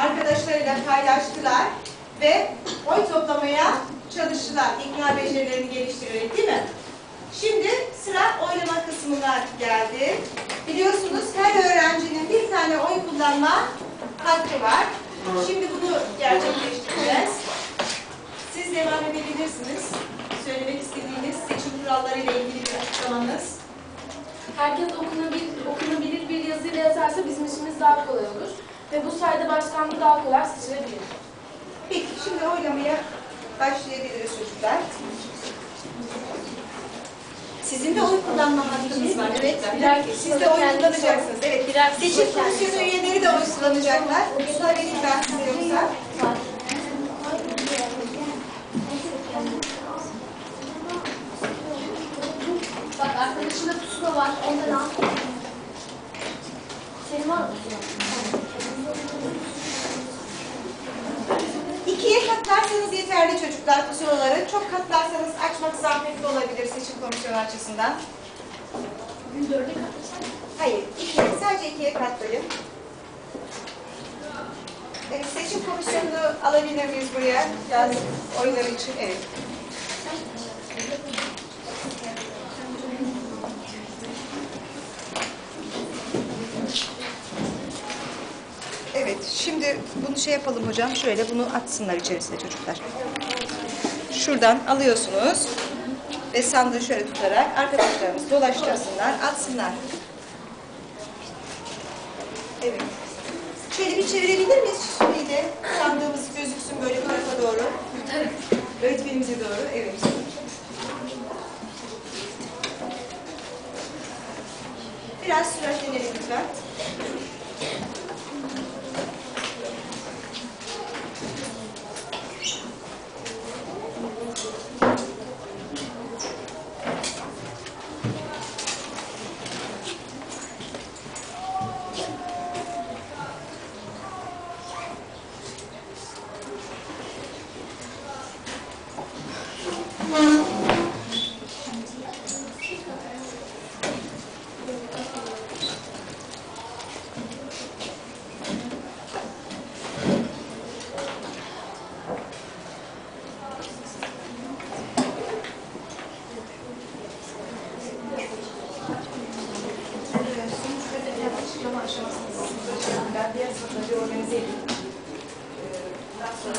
arkadaşlarıyla paylaştılar ve oy toplamaya çalıştılar ikna becerilerini geliştirerek değil mi? Şimdi sıra oylama kısmına geldi. Biliyorsunuz her öğrencinin bir tane oy kullanma hakkı var. Şimdi bunu gerçekleştireceğiz. Siz devam edebilirsiniz. Söylemek istediğiniz seçim kuralları ile ilgili bir açıklamanız. Herkes okunabilir, okunabilir bir yazıyla yazarsa bizim işimiz daha kolay olur. Ve bu sayede başkanlığı daha kolay seçilebilir. Peki şimdi oylamaya başlayabiliriz çocuklar. Sizin de oy kullanma hakkınız var. Evet. Birer Siz de oy kullanacaksınız. Evet. Birer Seçim komisyonu üyeleri de oy kullanacaklar. Vereyim ben size yoksa. Bak arkadaşında pusula var. Ondan al. Senin var mı pusula? İkiye katlarsanız yeterli çocuklar pusulaları. Çok katlarsanız açmak zahmetli olabilir seçim komisyonu açısından. Bugün dörde katlasak. Hayır, ikiye, sadece ikiye katlayın. Evet, seçim komisyonunu alabilir miyiz buraya? Yaz oyları için. Evet. Evet, şimdi bunu şey yapalım hocam. Şöyle bunu atsınlar içerisine çocuklar. Şuradan alıyorsunuz ve sandığı şöyle tutarak arkadaşlarımız dolaştırsınlar, atsınlar. Evet. Şöyle bir çevirebilir miyiz? Şeyi de sandığımız gözüksün böyle tarafa doğru. Öğretmenimize doğru. Evet. Biraz süratlenelim lütfen. Organize edeyim. Ee, Daha sonra